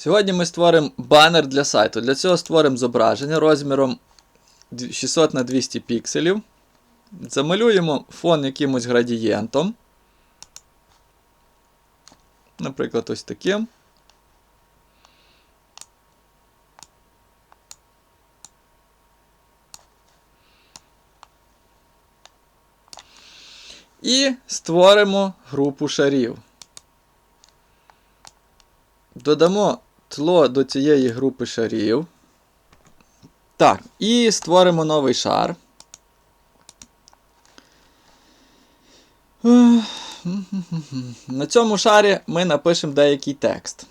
Сьогодні ми створимо банер для сайту. Для цього створимо зображення розміром 600 на 200 пікселів. Замалюємо фон якимось градієнтом. Наприклад, ось таким. І створимо групу шарів. Додамо тло до цієї групи шарів. Так, і створимо новий шар. На цьому шарі ми напишемо деякий текст.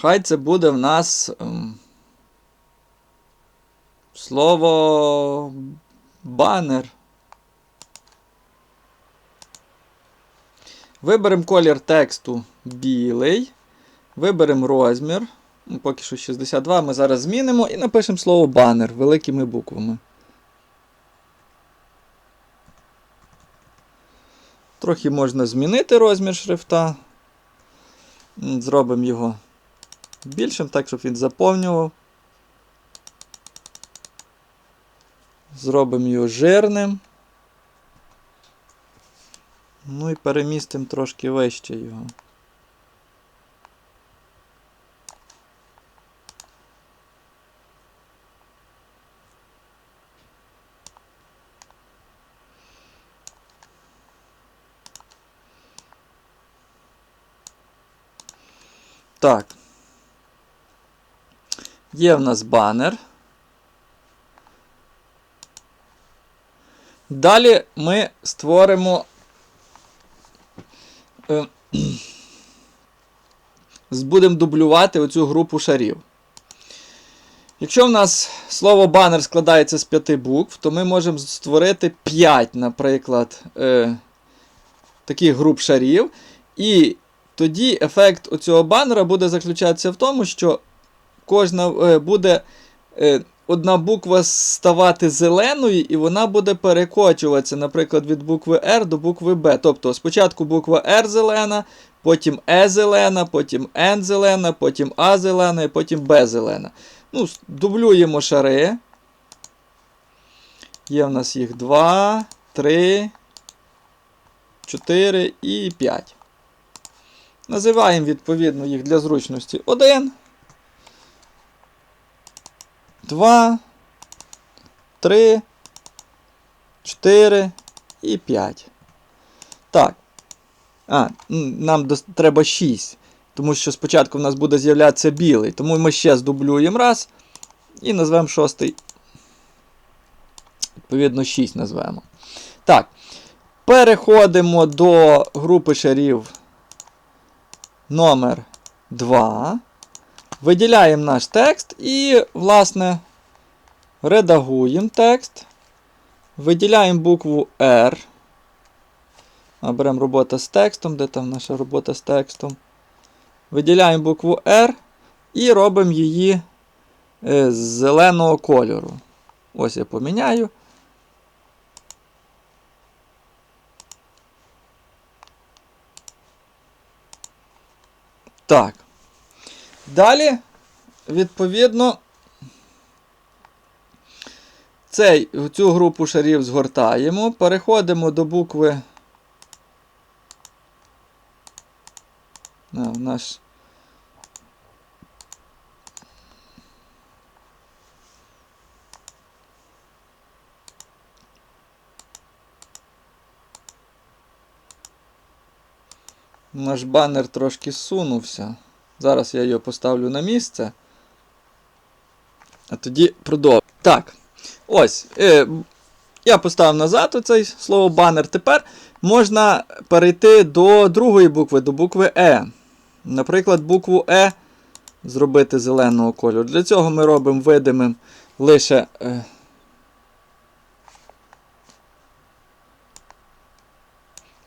Хай це буде в нас ем, слово банер. Виберемо колір тексту білий. Виберемо розмір. Ну, Поки що 62. Ми зараз змінимо і напишемо слово банер великими буквами. Трохи можна змінити розмір шрифта. Зробимо його більшим, так, щоб він заповнював. Зробимо його жирним. Ну і перемістимо трошки вище його. Так. Є в нас банер. Далі ми створимо е, будемо дублювати оцю групу шарів. Якщо в нас слово банер складається з п'яти букв, то ми можемо створити 5, наприклад, е, таких груп шарів. І тоді ефект оцього банера буде заключатися в тому, що кожна е, буде е, одна буква ставати зеленою, і вона буде перекочуватися, наприклад, від букви R до букви B. Тобто спочатку буква R зелена, потім E зелена, потім N зелена, потім A зелена і потім B зелена. Ну, Дублюємо шари. Є в нас їх 2, 3, 4 і 5. Називаємо відповідно їх для зручності 1. 2, 3, 4 і 5. Так. А, нам треба 6. Тому що спочатку в нас буде з'являтися білий. Тому ми ще здублюємо раз. І назвемо шостий. Відповідно, 6 назвемо. Так. Переходимо до групи шарів номер 2. Виділяємо наш текст і, власне, редагуємо текст. Виділяємо букву R. Беремо робота з текстом. Де там наша робота з текстом? Виділяємо букву R і робимо її е, з зеленого кольору. Ось я поміняю. Так. Далі, відповідно, цей, цю групу шарів згортаємо, переходимо до букви. На, наш. Наш банер трошки сунувся. Зараз я його поставлю на місце. А тоді продовжу. Так. Ось. Е, я поставив назад оцей слово банер. Тепер можна перейти до другої букви, до букви Е. Наприклад, букву Е зробити зеленого кольору. Для цього ми робимо видимим лише. Е,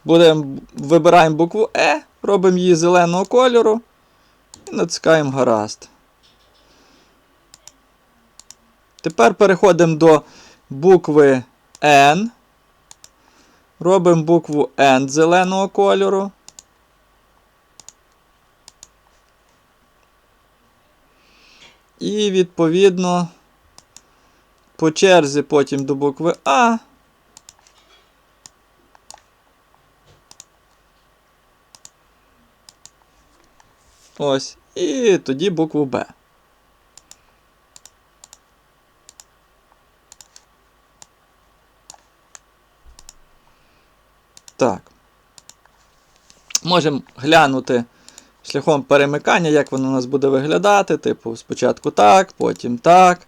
Будемо, вибираємо букву Е, робимо її зеленого кольору і натискаємо гаразд. Тепер переходимо до букви N. Робимо букву N зеленого кольору. І відповідно по черзі потім до букви А. Ось. І тоді букву Б. Так. Можемо глянути шляхом перемикання, як воно у нас буде виглядати. Типу, спочатку так, потім так,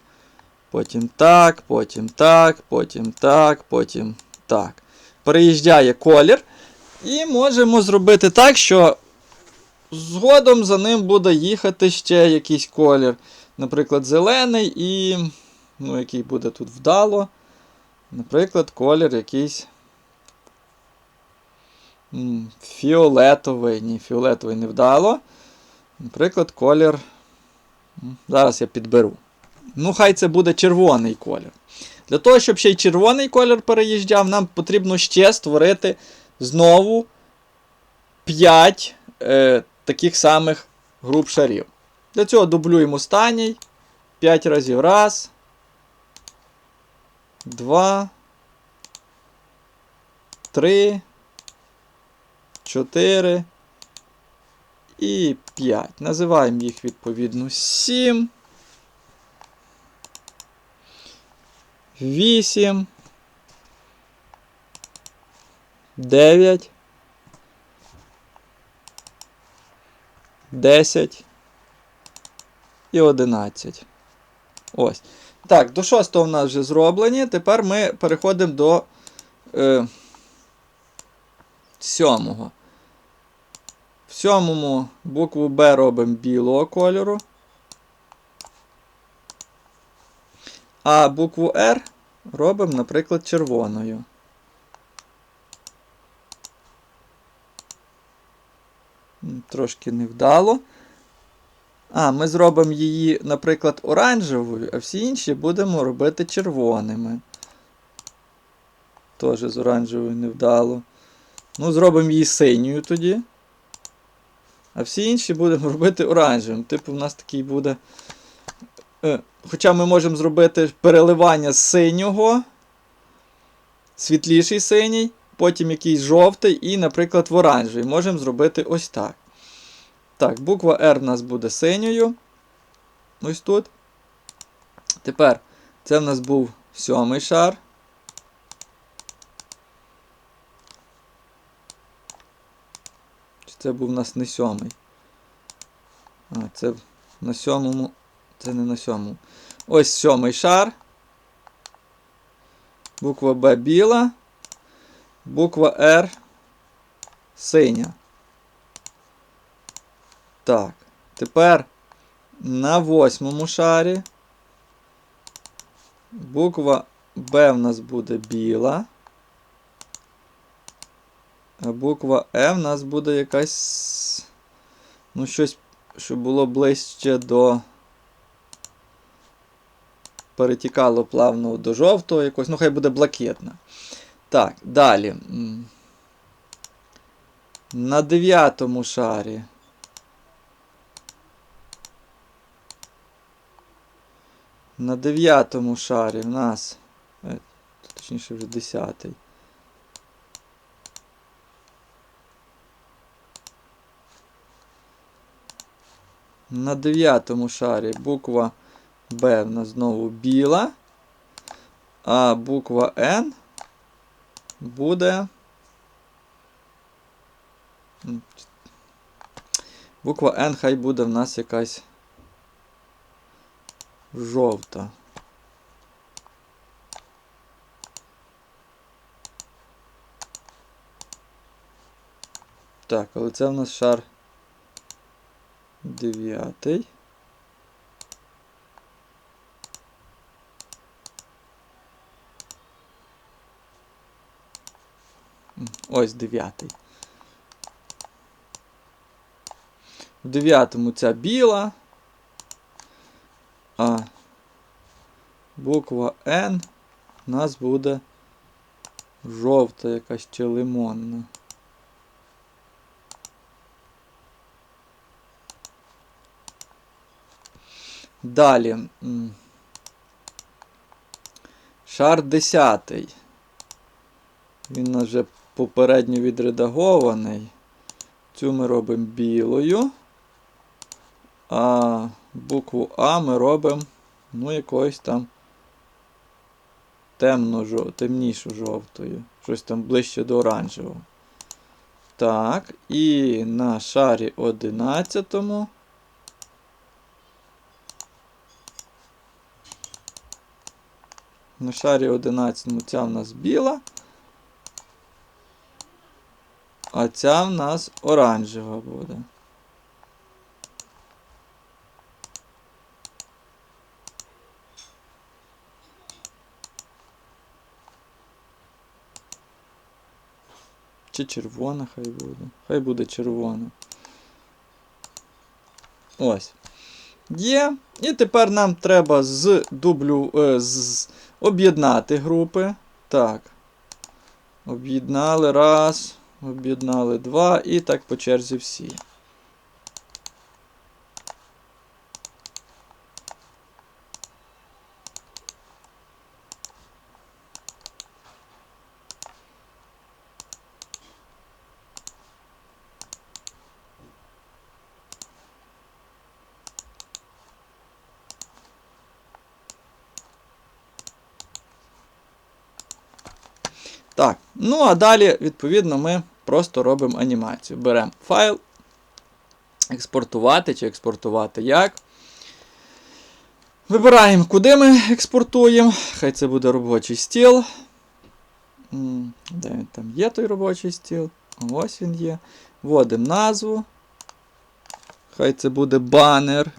потім так, потім так, потім так, потім так. Переїжджає колір. І можемо зробити так, що згодом за ним буде їхати ще якийсь колір. Наприклад, зелений і. Ну, який буде тут вдало. Наприклад, колір якийсь. Фіолетовий. Ні, фіолетовий не вдало. Наприклад, колір. Зараз я підберу. Ну, хай це буде червоний колір. Для того, щоб ще й червоний колір переїжджав, нам потрібно ще створити знову 5 е, таких самих груп шарів. Для цього дублюємо останній. 5 разів. Раз. Два. Три. Чотири. І 5. Називаємо їх відповідно 7. 8. 9. 10 і 11. Ось. Так, до шостого в нас вже зроблені. Тепер ми переходимо до е, сьомого. В сьомому букву Б робимо білого кольору. А букву R робимо, наприклад, червоною. Трошки невдало. А, ми зробимо її, наприклад, оранжевою, а всі інші будемо робити червоними. Теж з оранжевою невдало. Ну, зробимо її синьою тоді. А всі інші будемо робити оранжевим. Типу, в нас такий буде. Е, Хоча ми можемо зробити переливання з синього, світліший синій, потім якийсь жовтий і, наприклад, в оранжевий. Можемо зробити ось так. Так, буква R в нас буде синьою. Ось тут. Тепер це в нас був сьомий шар. Чи це був у нас не сьомий? А, це на сьомому. Це не на сьомому. Ось сьомий шар. Буква Б біла. Буква Р синя. Так. Тепер на восьмому шарі. Буква Б в нас буде біла. А буква Е в нас буде якась. Ну, щось, що було ближче до. Перетікало плавно до жовтого якось. Ну, хай буде блакитна. Так, далі. На дев'ятому шарі. На дев'ятому шарі в нас. е, Точніше вже десятий. На дев'ятому шарі буква Б в нас знову біла. А буква Н буде. Буква Н хай буде в нас якась жовта. Так, але це в нас шар дев'ятий. Ось дев'ятий. В дев'ятому ця біла. А буква Н у нас буде жовта якась чи лимонна. Далі. Шар 10. Він вже попередньо відредагований. Цю ми робимо білою. А букву А ми робимо, ну, якоюсь там темно темнішу жовтою. Щось там ближче до оранжевого. Так, і на шарі 11. На шарі 11 ця в нас біла. А ця в нас оранжева буде. Чи червона хай буде. Хай буде червона. Ось. Є. І тепер нам треба з дублю, е, з, об'єднати групи. Так. Об'єднали раз. Об'єднали два. І так по черзі всі. Так, ну а далі, відповідно, ми просто робимо анімацію. Беремо файл, експортувати чи експортувати як. Вибираємо, куди ми експортуємо. Хай це буде робочий стіл. Де він там є той робочий стіл? Ось він є. Вводимо назву. Хай це буде банер.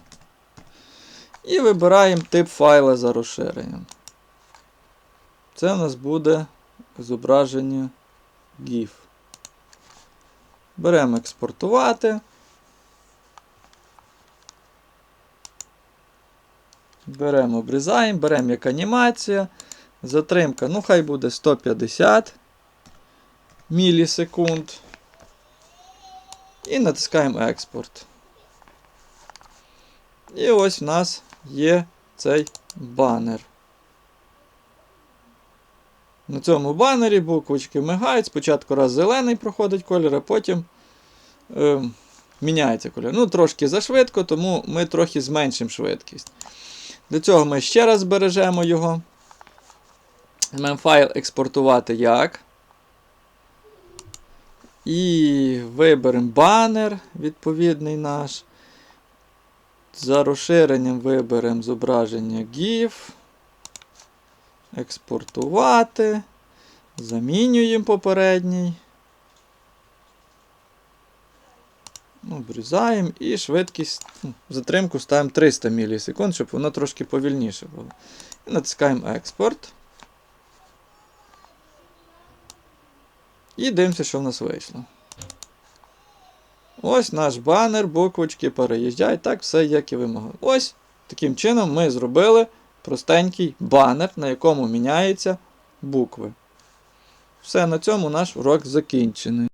І вибираємо тип файла за розширенням. Це у нас буде зображення GIF. Беремо експортувати. Беремо, обрізаємо, беремо як анімація. Затримка, ну хай буде 150 мілісекунд. І натискаємо експорт. І ось в нас є цей банер. На цьому банері буквочки мигають. Спочатку раз зелений проходить колір, а потім е, міняється колір. Ну, трошки зашвидко, тому ми трохи зменшимо швидкість. Для цього ми ще раз збережемо його. Візьмемо файл експортувати як. І виберемо банер відповідний наш. За розширенням виберемо зображення GIF. Експортувати. Замінюємо попередній. Обрізаємо і швидкість. ну, Затримку ставимо 300 мілісекунд, щоб воно трошки повільніше було. І натискаємо експорт. І дивимося, що в нас вийшло. Ось наш банер, буквочки переїжджають. Так, все, як і вимагали. Ось таким чином ми зробили простенький банер, на якому міняються букви. Все, на цьому наш урок закінчений.